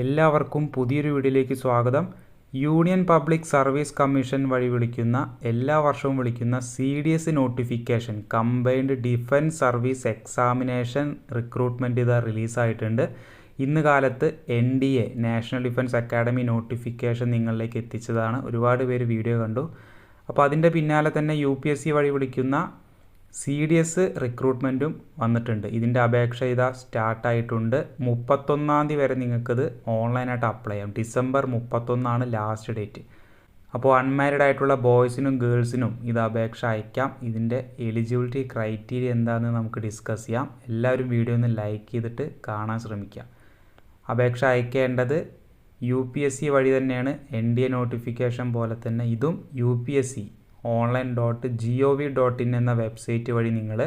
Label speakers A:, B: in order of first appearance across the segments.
A: എല്ലാവർക്കും പുതിയൊരു വീഡിയോയിലേക്ക് സ്വാഗതം. യൂണിയൻ പബ്ലിക് സർവീസ് കമ്മീഷൻ വഴി വിളിക്കുന്ന എല്ലാ വർഷവും വിളിക്കുന്ന C D S notification combined defence service examination recruitment ഇത് റിലീസായിട്ടുണ്ട് ഇന്ന് കാലത്ത് N D A national defence academy notification നിങ്ങളിലേക്ക് എത്തിച്ചതാണ്. ഒരുപാട് പേര് വീഡിയോ കണ്ടു. അപ്പോൾ അതിന്റെ പിന്നാലെ തന്നെ യു പി എസ് സി വഴി വിളിക്കുന്ന സി ഡി എസ് റിക്രൂട്ട്മെന്റും വന്നിട്ടുണ്ട്. ഇതിന്റെ അപേക്ഷ ഇതാ സ്റ്റാർട്ടായിട്ടുണ്ട് മുപ്പത്തൊന്നാം തീയതി വരെ നിങ്ങൾക്കത് ഓൺലൈനായിട്ട് അപ്ലൈ ചെയ്യാം. ഡിസംബർ മുപ്പത്തൊന്നാണ് ലാസ്റ്റ് ഡേറ്റ് അപ്പോൾ അൺമാരിഡ് ആയിട്ടുള്ള ബോയ്സിനും ഗേൾസിനും ഇത് അപേക്ഷ അയക്കാം. ഇതിന്റെ എലിജിബിലിറ്റി ക്രൈറ്റീരിയ എന്താണെന്ന് നമുക്ക് ഡിസ്കസ് ചെയ്യാം. എല്ലാവരും വീഡിയോ ഒന്ന് ലൈക്ക് ചെയ്തിട്ട് കാണാൻ ശ്രമിക്കാം. അപേക്ഷ അയക്കേണ്ടത് യു പി എസ് സി വഴി തന്നെയാണ്. എൻ ഡി എ നോട്ടിഫിക്കേഷൻ പോലെ തന്നെ ഇതും U P S C online dot G O V dot in എന്ന വെബ്സൈറ്റ് വഴി നിങ്ങൾ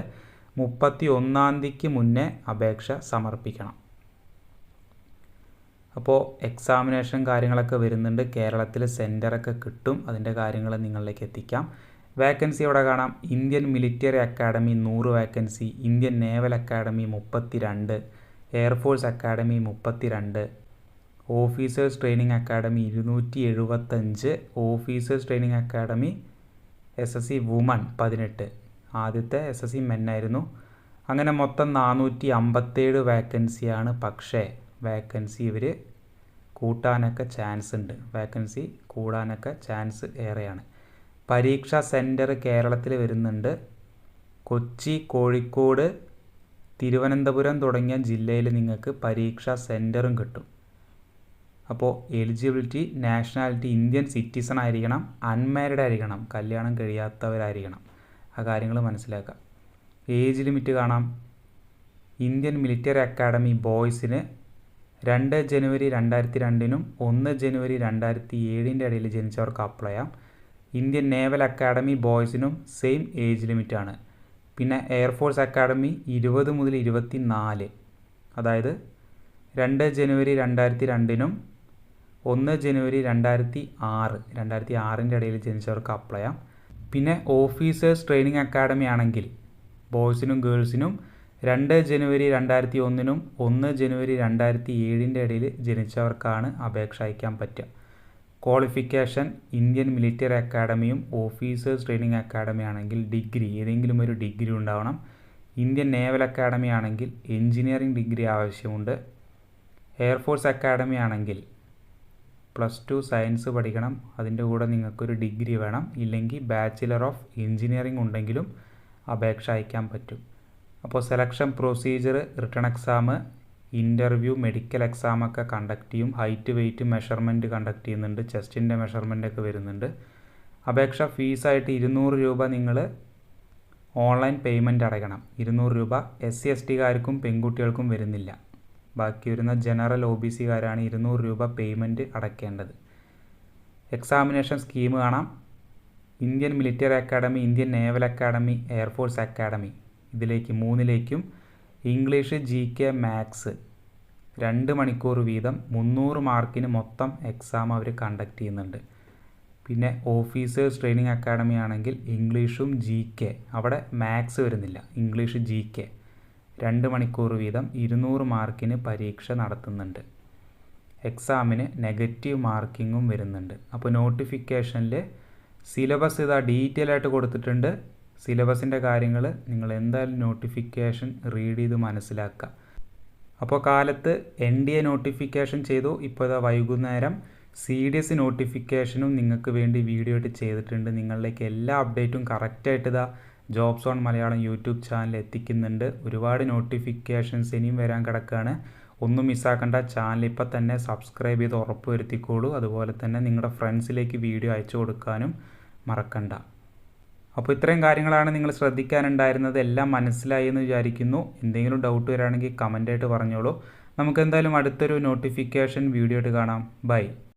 A: മുപ്പത്തി ഒന്നാം തീയതിക്ക് മുന്നേ അപേക്ഷ സമർപ്പിക്കണം. അപ്പോൾ എക്സാമിനേഷൻ കാര്യങ്ങളൊക്കെ വരുന്നുണ്ട്. കേരളത്തിൽ സെന്ററൊക്കെ കിട്ടും. അതിന്റെ കാര്യങ്ങൾ നിങ്ങളിലേക്ക് എത്തിക്കാം. വേക്കൻസി ഇവിടെ കാണാം? ഇന്ത്യൻ മിലിറ്ററി അക്കാഡമി നൂറ് വേക്കൻസി ഇന്ത്യൻ നേവൽ അക്കാഡമി മുപ്പത്തി രണ്ട് എയർഫോഴ്സ് അക്കാഡമി മുപ്പത്തി രണ്ട് ഓഫീസേഴ്സ് ട്രെയിനിങ് അക്കാഡമി ഇരുന്നൂറ്റി എഴുപത്തഞ്ച് officers training academy S S C woman പതിനെട്ട്. ആദ്യത്തെ എസ് എസ് സി മെന്നായിരുന്നു അങ്ങനെ മൊത്തം നാനൂറ്റി അമ്പത്തേഴ് വേക്കൻസിയാണ് പക്ഷേ വേക്കൻസി ഇവർ കൂട്ടാനൊക്കെ ചാൻസ് ഉണ്ട്. വേക്കൻസി കൂടാനൊക്കെ ചാൻസ് ഏറെയാണ്. പരീക്ഷാ സെന്റർ കേരളത്തിൽ വരുന്നുണ്ട്. കൊച്ചി കോഴിക്കോട് തിരുവനന്തപുരം തുടങ്ങിയ ജില്ലയിൽ നിങ്ങൾക്ക് പരീക്ഷാ സെന്ററും കിട്ടും. അപ്പോൾ എലിജിബിലിറ്റി നാഷണാലിറ്റി ഇന്ത്യൻ സിറ്റിസൺ ആയിരിക്കണം അൺമാരിഡ് ആയിരിക്കണം കല്യാണം കഴിയാത്തവരായിരിക്കണം. ആ കാര്യങ്ങൾ മനസ്സിലാക്കുക ഏജ് ലിമിറ്റ് കാണാം. ഇന്ത്യൻ മിലിറ്ററി അക്കാഡമി ബോയ്സിന് രണ്ട് ജനുവരി രണ്ടായിരത്തി രണ്ടിനും ഒന്ന് ജനുവരി രണ്ടായിരത്തി ഏഴിന്റെ ഇടയിൽ ജനിച്ചവർക്ക് അപ്ലൈ ചെയ്യാം. ഇന്ത്യൻ നേവൽ അക്കാഡമി ബോയ്സിനും സെയിം ഏജ് ലിമിറ്റാണ് പിന്നെ എയർഫോഴ്സ് അക്കാഡമി ഇരുപത് മുതൽ ഇരുപത്തി നാല് അതായത് രണ്ട് ജനുവരി രണ്ടായിരത്തി രണ്ടിനും ഒന്ന് ജനുവരി രണ്ടായിരത്തി ആറ്. രണ്ടായിരത്തി ആറിന്റെ ഇടയിൽ ജനിച്ചവർക്ക് അപ്ലൈ ചെയ്യാം പിന്നെ ഓഫീസേഴ്സ് ട്രെയിനിങ് അക്കാഡമി ആണെങ്കിൽ ബോയ്സിനും ഗേൾസിനും രണ്ട് ജനുവരി രണ്ടായിരത്തി ഒന്നിനും ഒന്ന് ജനുവരി രണ്ടായിരത്തി ഏഴിന്റെ ഇടയിൽ ജനിച്ചവർക്കാണ് അപേക്ഷ അയക്കാൻ പറ്റുക. ക്വാളിഫിക്കേഷൻ ഇന്ത്യൻ മിലിറ്ററി അക്കാഡമിയും ഓഫീസേഴ്സ് ട്രെയിനിങ് അക്കാഡമി ആണെങ്കിൽ ഡിഗ്രി ഏതെങ്കിലും ഒരു ഡിഗ്രി ഉണ്ടാവണം. ഇന്ത്യൻ നേവൽ അക്കാഡമി ആണെങ്കിൽ എഞ്ചിനീയറിംഗ് ഡിഗ്രി ആവശ്യമുണ്ട്. എയർഫോഴ്സ് അക്കാഡമി ആണെങ്കിൽ പ്ലസ് ടു സയൻസ് പഠിക്കണം. അതിന്റെ കൂടെ നിങ്ങൾക്കൊരു ഡിഗ്രി വേണം. ഇല്ലെങ്കിൽ ബാച്ചിലർ ഓഫ് എഞ്ചിനീയറിംഗ് ഉണ്ടെങ്കിലും അപേക്ഷ അയക്കാൻ പറ്റും. അപ്പോൾ selection procedure written exam interview medical exam ഒക്കെ കണ്ടക്ട് ചെയ്യും. ഹൈറ്റ് വെയിറ്റ് മെഷർമെന്റ് കണ്ടക്ട് ചെയ്യുന്നുണ്ട്. ചെസ്റ്റിന്റെ മെഷർമെന്റ് ഒക്കെ വരുന്നുണ്ട്. അപേക്ഷ ഫീസായിട്ട് ഇരുന്നൂറ് രൂപ നിങ്ങൾ ഓൺലൈൻ പേയ്മെന്റ് അടയ്ക്കണം. ഇരുന്നൂറ് രൂപ എസ് സി എസ് ടിക്കാർക്കും പെൺകുട്ടികൾക്കും വരുന്നില്ല. ബാക്കി വരുന്ന ജനറൽ ഒ ബി സിക്കാരാണ് ഇരുന്നൂറ് രൂപ പേയ്മെന്റ് അടയ്ക്കേണ്ടത് എക്സാമിനേഷൻ സ്കീം കാണാം. Indian military academy Indian naval academy air force academy. ഇതിലേക്ക് മൂന്നിലേക്കും ഇംഗ്ലീഷ് ജി കെ മാത്സ്. രണ്ട് മണിക്കൂർ വീതം മുന്നൂറ് മാർക്കിന് മൊത്തം എക്സാം അവർ കണ്ടക്ട് ചെയ്യുന്നുണ്ട്. പിന്നെ ഓഫീസേഴ്സ് ട്രെയിനിങ് അക്കാഡമി ആണെങ്കിൽ ഇംഗ്ലീഷും ജി കെ. അവിടെ മാത്സ് വരുന്നില്ല. English G K. രണ്ട് മണിക്കൂർ വീതം ഇരുന്നൂറ് മാർക്കിന് പരീക്ഷ നടത്തുന്നുണ്ട്. എക്സാമിന് നെഗറ്റീവ് മാർക്കിങ്ങും വരുന്നുണ്ട്. അപ്പോൾ നോട്ടിഫിക്കേഷനിൽ സിലബസ് ഇതാ ഡീറ്റെയിൽ ആയിട്ട് കൊടുത്തിട്ടുണ്ട്. സിലബസിന്റെ കാര്യങ്ങൾ നിങ്ങൾ എന്തായാലും നോട്ടിഫിക്കേഷൻ റീഡ് ചെയ്ത് മനസ്സിലാക്കുക. അപ്പോൾ കാലത്ത് എൻ ഡി എ നോട്ടിഫിക്കേഷൻ ചെയ്തു. ഇപ്പോൾ ഇതാ വൈകുന്നേരം സി ഡി എസ് നോട്ടിഫിക്കേഷനും നിങ്ങൾക്ക് വേണ്ടി വീഡിയോ ആയിട്ട് ചെയ്തിട്ടുണ്ട്. നിങ്ങളിലേക്ക് എല്ലാ അപ്ഡേറ്റും കറക്റ്റായിട്ട് ഇതാ jobs on Malayalam YouTube channel എത്തിക്കുന്നുണ്ട്. ഒരുപാട് നോട്ടിഫിക്കേഷൻസ് ഇനിയും വരാൻ കിടക്കുകയാണ് ഒന്നും മിസ്സാക്കേണ്ട. ചാനൽ ഇപ്പം തന്നെ സബ്സ്ക്രൈബ് ചെയ്ത് ഉറപ്പ് വരുത്തിക്കോളൂ. അതുപോലെ തന്നെ നിങ്ങളുടെ ഫ്രണ്ട്സിലേക്ക് വീഡിയോ അയച്ചു കൊടുക്കാനും മറക്കണ്ട. അപ്പോൾ ഇത്രയും കാര്യങ്ങളാണ് നിങ്ങൾ ശ്രദ്ധിക്കാനുണ്ടായിരുന്നത്. എല്ലാം മനസ്സിലായി എന്ന് വിചാരിക്കുന്നു. എന്തെങ്കിലും ഡൗട്ട് വരാണെങ്കിൽ കമന്റായിട്ട് പറഞ്ഞോളൂ. നമുക്ക് എന്തായാലും അടുത്തൊരു നോട്ടിഫിക്കേഷൻ വീഡിയോ ആയിട്ട് കാണാം. ബൈ